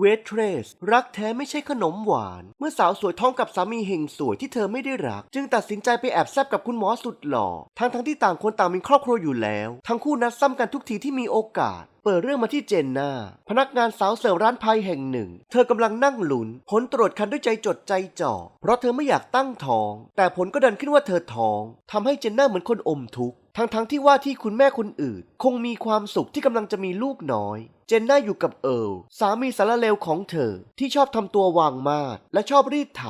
เวทเทรส รักแท้ไม่ใช่ขนมหวาน เมื่อสาวสวยท้องกับสามีเฮงสวยที่เธอไม่ได้รัก จึงตัดสินใจไปแอบแซบกับคุณหมอสุดหล่อ ทั้งทั้งที่ต่างคนต่างมีครอบครัวอยู่แล้ว ทั้งคู่นัดซ้ำกันทุกทีที่มีโอกาส เปิดเรื่องมาที่เจนนาพนักงานสาวเสิร์ฟร้านพายแห่งหนึ่ง เธอกำลังนั่งลุ้นผลตรวจคันด้วยใจจดใจจ่อเพราะเธอไม่อยากตั้งท้อง แต่ผลก็ดันขึ้นว่าเธอท้องทำให้เจนนาเหมือนคนอมทุกข์ ทั้งทั้งๆที่ว่าที่คุณแม่คนอื่น คงมีความสุขที่กำลังจะมีลูกน้อย เจนน่าอยู่กับเอิร์ลสามีสารเลวของเธอ ที่ชอบทำตัววางมาดและชอบรีดไถ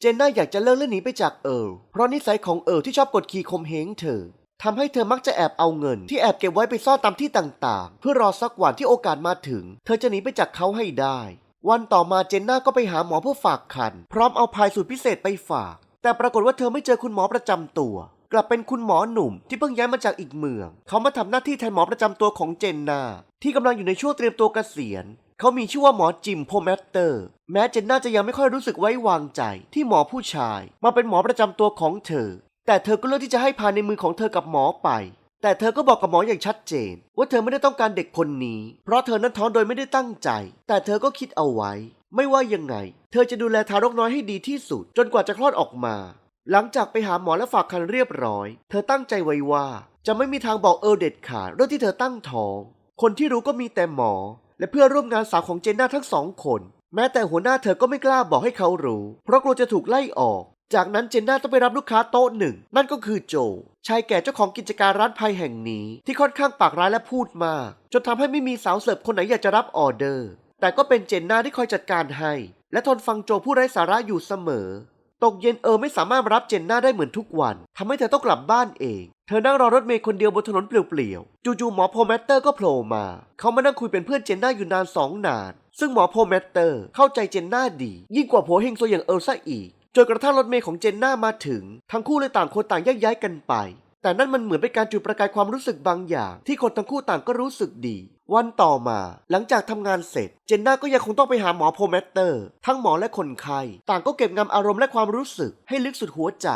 เจนน่าอยากจะเลิกและหนีไปจากเอิร์ลเพราะนิสัยของเอิร์ลที่ชอบกดขี่ข่มเหงเธอทำให้เธอมักจะแอบเอาเงิน ที่แอบเก็บไว้ไปซ่อนตามที่ต่างๆ เพื่อรอสักวันที่โอกาสมาถึง เธอจะหนีไปจากเขาให้ได้ วันต่อมาเจนน่าก็ไปหาหมอเพื่อฝากคันพร้อมเอาพายสูตรพิเศษไปฝาก แต่ปรากฏว่าเธอไม่เจอคุณหมอประจำตัว กลับเป็นคุณหมอหนุ่มที่เพิ่งย้ายมาจากอีกเมือง เขามาทำหน้าที่แทนหมอประจำตัวของเจนนา ที่กำลังอยู่ในช่วงเตรียมตัวเกษียณ เขามีชื่อว่าหมอจิมโพแมตเตอร์ แม้เจนนาจะยังไม่ค่อยรู้สึกไว้วางใจ ที่หมอผู้ชาย มาเป็นหมอประจำตัวของเธอ แต่เธอก็เลือกที่จะให้พาในมือของเธอกับหมอไป แต่เธอก็บอกกับหมออย่างชัดเจน ว่าเธอไม่ได้ต้องการเด็กคนนี้ เพราะเธอนั้นท้องโดยไม่ได้ตั้งใจ แต่เธอก็คิดเอาไว้ ไม่ว่ายังไง เธอจะดูแลทารกน้อยให้ดีที่สุด จนกว่าจะคลอดออกมา หลังจากไปหาหมอและฝากคันเรียบร้อย เธอตั้งใจไว้ว่า จะไม่มีทางบอกเออเด็ดขาดเรื่องที่เธอตั้งท้อง คนที่รู้ก็มีแต่หมอ และเพื่อนร่วมงานสาวของเจนน่าทั้งสองคน แม้แต่หัวหน้าเธอก็ไม่กล้าบอกให้เขารู้ เพราะกลัวจะถูกไล่ออก จากนั้นเจนน่าต้องไปรับลูกค้าโต๊ะหนึ่ง นั่นก็คือโจ ชายแก่เจ้าของกิจการร้านพายแห่งนี้ ที่ค่อนข้างปากร้ายและพูดมาก จนทำให้ไม่มีสาวเสิร์ฟคนไหนอยากจะรับออเดอร์ แต่ก็เป็นเจนน่าที่คอยจัดการให้ และทนฟังโจผู้ไร้สาระอยู่เสมอ ตกเย็นเออไม่สามารถรับเจนน่าได้เหมือนทุกวันทำให้เธอต้องกลับบ้านเอง เธอนั่งรอรถเมล์คนเดียวบนถนนเปลี่ยวๆ จู่ๆหมอโพแมตเตอร์ก็โผล่มา เขามานั่งคุยเป็นเพื่อนเจนน่าอยู่นานสองนาน ซึ่งหมอโพแมตเตอร์เข้าใจเจนน่าดี ยิ่งกว่าโผเฮงโซอย่างเอิร์ลซะอีกจนกระทั่งรถเมล์ของเจนน่ามาถึง ทั้งคู่เลยต่างคนต่างแยกย้ายกันไป แต่นั่นมันเหมือนเป็นการจุดประกายความรู้สึกบางอย่าง ที่คนทั้งคู่ต่างก็รู้สึกดี วันต่อมา หลังจากทำงานเสร็จ เจนน่าก็ยังคงต้องไปหาหมอโพแมตเตอร์ ทั้งหมอและคนไข้ต่างก็เก็บงำอารมณ์และความรู้สึก ให้ลึกสุดหัวใจ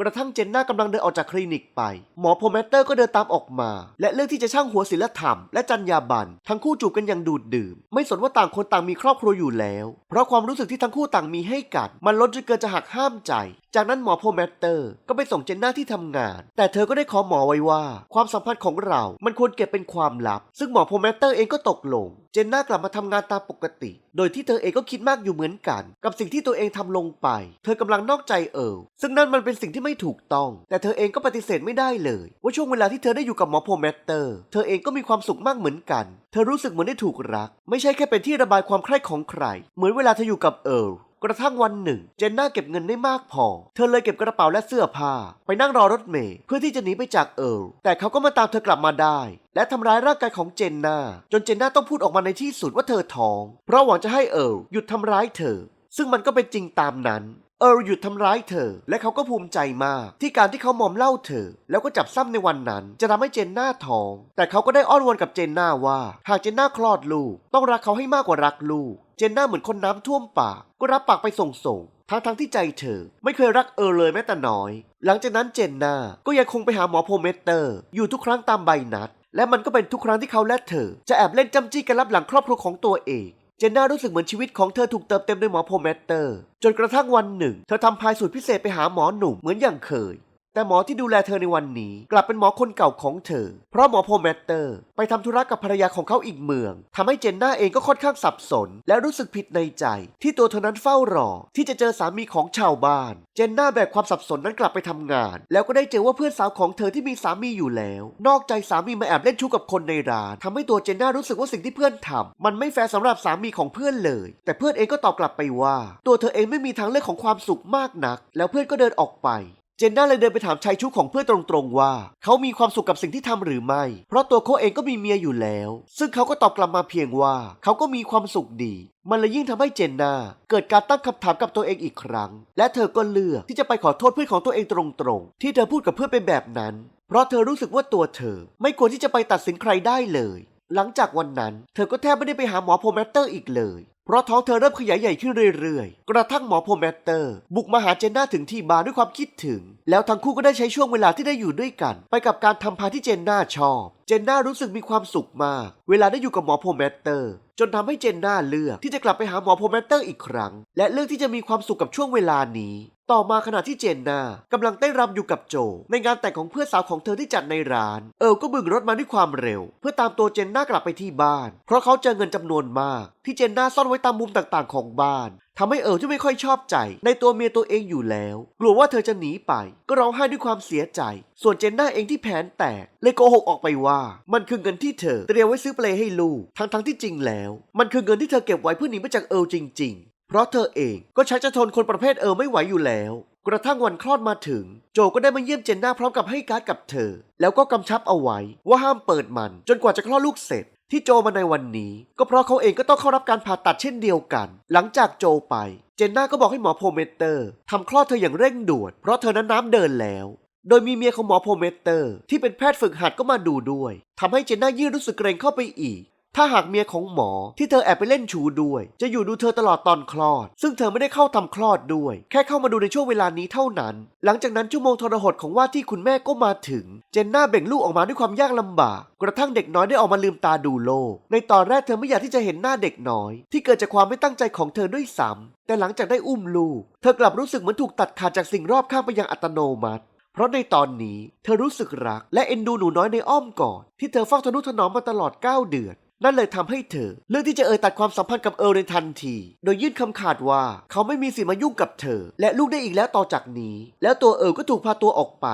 กระทั่งเจนน่ากำลังเดินออกจากคลินิกไป หมอโพแมตเตอร์ก็เดินตามออกมา และเลือกที่จะช่างหัวศิลธรรมและจรรยาบรรณทั้งคู่จูบกันอย่างดูดดื่ม ไม่สนว่าต่างคนต่างมีครอบครัวอยู่แล้ว เพราะความรู้สึกที่ทั้งคู่ต่างมีให้กัน มันล้นจนเกินจะหักห้ามใจ จากนั้นหมอโพแมตเตอร์ก็ไปส่งเจนน่าที่ทำงาน แต่เธอก็ได้ขอหมอไว้ว่า ความสัมพันธ์ของเรา มันควรเก็บเป็นความลับ ซึ่งหมอโพแมตเตอร์เองก็ตกลง เจนน่ากลับมาทำงานตามปกติ โดยที่เธอเองก็คิดมากอยู่เหมือนกัน กับสิ่งที่ตัวเองทำลงไป เธอกำลังนอกใจเอิร์ลซึ่งนั่นมันเป็นสิ่งที่ไม่ถูกต้อง แต่เธอเองก็ปฏิเสธไม่ได้เลย ว่าช่วงเวลาที่เธอได้อยู่กับหมอโพแมตเตอร์ เธอเองก็มีความสุขมากเหมือนกัน เธอรู้สึกเหมือนได้ถูกรัก ไม่ใช่แค่เป็นที่ระบายความใคร่ของใคร เหมือนเวลาเธออยู่กับเอิร์ล กระทั่งวันหนึ่ง เจนน่าเก็บเงินได้มากพอ เธอเลยเก็บกระเป๋าและเสื้อผ้า ไปนั่งรอรถเมล์เพื่อที่จะหนีไปจากเอิร์ลแต่เขาก็มาตามเธอกลับมาได้ และทำร้ายร่างกายของเจนน่าจนเจนน่าต้องพูดออกมาในที่สุดว่าเธอท้อง เพราะหวังจะให้เอิร์ลหยุดทำร้ายเธอ ซึ่งมันก็เป็นจริงตามนั้นเอิร์ลหยุดทำร้ายเธอ และเขาก็ภูมิใจมาก ที่การที่เขามอมเหล่าเธอ แล้วก็จับซ้ำในวันนั้น จะทำให้เจนน่าท้อง แต่เขาก็ได้อ้อนวอนกับเจนน่าว่า หากเจนน่าคลอดลูก ต้องรักเขาให้มากกว่ารักลูก จนน่าเหมือนคนน้ำท่วมปาก ก็รับปากไปส่งส่งๆทั้งทั้งๆที่ใจเธอ ไม่เคยรักเออเลยแม้แต่น้อย หลังจากนั้นเจนน่าก็ยังคงไปหาหมอโพเมเตอร์ อยู่ทุกครั้งตามใบนัด และมันก็เป็นทุกครั้งที่เขาและเธอ จะแอบเล่นจำจี้กันรับหลังครอบครัวของตัวเองเจนน่ารู้สึกเหมือนชีวิตของเธอถูกเติมเต็มด้วยหมอโพแมเตอร์ จนกระทั่งวันหนึ่ง เธอทำพายสูตรพิเศษไปหาหมอหนุ่มเหมือนอย่างเคย แต่หมอที่ดูแลเธอในวันนี้ กลับเป็นหมอคนเก่าของเธอ เพราะหมอโพแมตเตอร์ ไปทำธุระกับภรรยาของเขาอีกเมืองทำให้เจนน่าเองก็ค่อนข้างสับสน และรู้สึกผิดในใจ ที่ตัวเธอนั้นเฝ้ารอ ที่จะเจอสามีของชาวบ้าน เจนน่าแบกความสับสนนั้นกลับไปทำงาน แล้วก็ได้เจอว่าเพื่อนสาวของเธอที่มีสามีอยู่แล้ว นอกใจสามีมาแอบเล่นชู้กับคนในร้านทำให้ตัวเจนน่ารู้สึกว่าสิ่งที่เพื่อนทำมันไม่แฟร์สำหรับสามีของเพื่อนเลย แต่เพื่อนเองก็ตอบกลับไปว่า ตัวเธอเองไม่มีทางเลือกของความสุขมากนัก แล้วเพื่อนก็เดินออกไป เจนน่าเลยเดินไปถามชายชู้ของเพื่อนตรงๆว่า เขามีความสุขกับสิ่งที่ทำหรือไม่ เพราะตัวเขาเองก็มีเมียอยู่แล้ว ซึ่งเขาก็ตอบกลับมาเพียงว่าเขาก็มีความสุขดี มันเลยยิ่งทำให้เจนน่าเกิดการตั้งคำถามกับตัวเองอีกครั้ง และเธอก็เลือกที่จะไปขอโทษเพื่อนของตัวเองตรงๆ ที่เธอพูดกับเพื่อนเป็นแบบนั้น เพราะเธอรู้สึกว่าตัวเธอ ไม่ควรที่จะไปตัดสินใครได้เลย หลังจากวันนั้น เธอก็แทบไม่ได้ไปหาหมอโพแมตเตอร์อีกเลย เพราะท้องเธอเริ่มขยายใหญ่ขึ้นเรื่อยๆ กระทั่งหมอโพแมตเตอร์ บุกมาหาเจนน่าถึงที่บ้านด้วยความคิดถึง แล้วทั้งคู่ก็ได้ใช้ช่วงเวลาที่ได้อยู่ด้วยกัน ไปกับการทำพาที่เจนน่าชอบ เจนน่ารู้สึกมีความสุขมาก เวลาได้อยู่กับหมอโพแมตเตอร์ จนทำให้เจนน่าเลือกที่จะกลับไปหาหมอโพแมตเตอร์อีกครั้ง และเลือกที่จะมีความสุขกับช่วงเวลานี้ ต่อมาขณะที่เจนนากำลังเต้นรำอยู่กับโจ ในงานแต่งของเพื่อนสาวของเธอที่จัดในร้าน เอิร์ลก็บึงรถมาด้วยความเร็ว เพื่อตามตัวเจนนากลับไปที่บ้าน เพราะเขาเจอเงินจำนวนมาก ที่เจนนาซ่อนไว้ตามมุมต่างๆ ของบ้านทำให้เอิร์ลที่ไม่ค่อยชอบใจ ในตัวเมียตัวเองอยู่แล้ว กลัวว่าเธอจะหนีไป ก็ร้องไห้ด้วยความเสียใจ ส่วนเจนนาเองที่แผนแตกเลยโกหกออกไปว่า มันคือเงินที่เธอเตรียมไว้ซื้อเปลให้ลูกทั้งๆที่จริงแล้ว มันคือเงินที่เธอเก็บไว้เพื่อหนีไปจากเอิร์ลจริง ๆ เพราะเธอเองก็ชักจะทนคนประเภทเอิร์ลไม่ไหวอยู่แล้ว กระทั่งวันคลอดมาถึง โจก็ได้มาเยี่ยมเจนน่าพร้อมกับให้การ์ดกับเธอ แล้วก็กำชับเอาไว้ว่าห้ามเปิดมัน จนกว่าจะคลอดลูกเสร็จที่โจมาในวันนี้ ก็เพราะเขาเองก็ต้องเข้ารับการผ่าตัดเช่นเดียวกัน หลังจากโจไป เจนน่าก็บอกให้หมอโพเมเตอร์ทำคลอดเธออย่างเร่งด่วนเพราะเธอนั้นน้ำเดินแล้ว โดยมีเมียของหมอโพเมเตอร์ ที่เป็นแพทย์ฝึกหัดก็มาดูด้วยทำให้เจนน่ายิ่งรู้สึกเกรงเข้าไปอีก ถ้าหากเมียของหมอที่เธอแอบไปเล่นชูด้วย จะอยู่ดูเธอตลอดตอนคลอด ซึ่งเธอไม่ได้เข้าทำคลอดด้วย แค่เข้ามาดูในช่วงเวลานี้เท่านั้น หลังจากนั้นชั่วโมงทรหดของว่าที่คุณแม่ก็มาถึง เจนน่าเบ่งลูกออกมาด้วยความยากลำบาก กระทั่งเด็กน้อยได้ออกมาลืมตาดูโลก ในตอนแรกเธอไม่อยากที่จะเห็นหน้าเด็กน้อย ที่เกิดจากความไม่ตั้งใจของเธอด้วยซ้ำแต่หลังจากได้อุ้มลูก เธอกลับรู้สึกเหมือนถูกตัดขาดจากสิ่งรอบข้างไปอย่างอัตโนมัติเพราะในตอนนี้เธอรู้สึกรักและเอ็นดูหนูน้อยในอ้อมกอดที่เธอเฝ้าทนุถนอมมาตลอด 9 เดือน นั่นเลยทำให้เธอ เลือกที่จะเอ่ยตัดความสัมพันธ์กับเอิร์ลในทันที โดยยื่นคำขาดว่าเขาไม่มีสิทธิ์มายุ่งกับเธอ และลูกได้อีกแล้วต่อจากนี้ แล้วตัวเอิร์ลก็ถูกพาตัวออกไป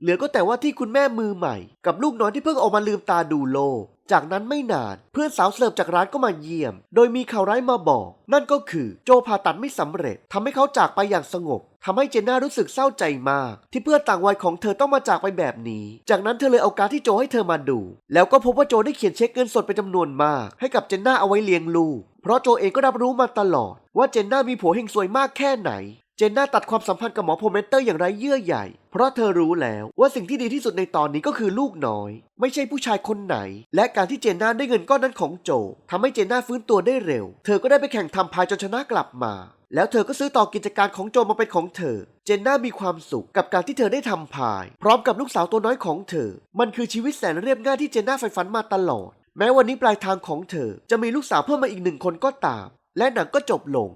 เหลือก็แต่ว่าที่คุณแม่มือใหม่ กับลูกน้อยที่เพิ่งออกมาลืมตาดูโลก จากนั้นไม่นานเพื่อนสาวเสิร์ฟจากร้านก็มาเยี่ยม โดยมีข่าวร้ายมาบอก นั่นก็คือโจผ่าตัดไม่สำเร็จทำให้เขาจากไปอย่างสงบทำให้เจนน่ารู้สึกเศร้าใจมาก ที่เพื่อนต่างวัยของเธอต้องมาจากไปแบบนี้ จากนั้นเธอเลยเอาการที่โจให้เธอมาดู แล้วก็พบว่าโจได้เขียนเช็คเงินสดเป็นจำนวนมาก ให้กับเจนน่าเอาไว้เลี้ยงลูกเพราะโจเองก็รับรู้มาตลอด ว่าเจนน่ามีผัวเฮงซวยมากแค่ไหน เจนน่าตัดความสัมพันธ์กับหมอโพเมนเตอร์อย่างไรเยื่อใหญ่ เพราะเธอรู้แล้วว่าสิ่งที่ดีที่สุดในตอนนี้ก็คือลูกน้อย ไม่ใช่ผู้ชายคนไหน และการที่เจนน่าได้เงินก้อนนั้นของโจทำให้เจนน่าฟื้นตัวได้เร็ว เธอก็ได้ไปแข่งทำพายจนชนะกลับมา แล้วเธอก็ซื้อต่อกิจการของโจมาเป็นของเธอ เจนน่ามีความสุขกับการที่เธอได้ทำพาย พร้อมกับลูกสาวตัวน้อยของเธอ มันคือชีวิตแสนเรียบง่ายที่เจนน่าใฝ่ฝันมาตลอด แม้วันนี้ปลายทางของเธอ จะมีลูกสาวเพิ่มมาอีกหนึ่งคนก็ตาม และหนังก็จบลง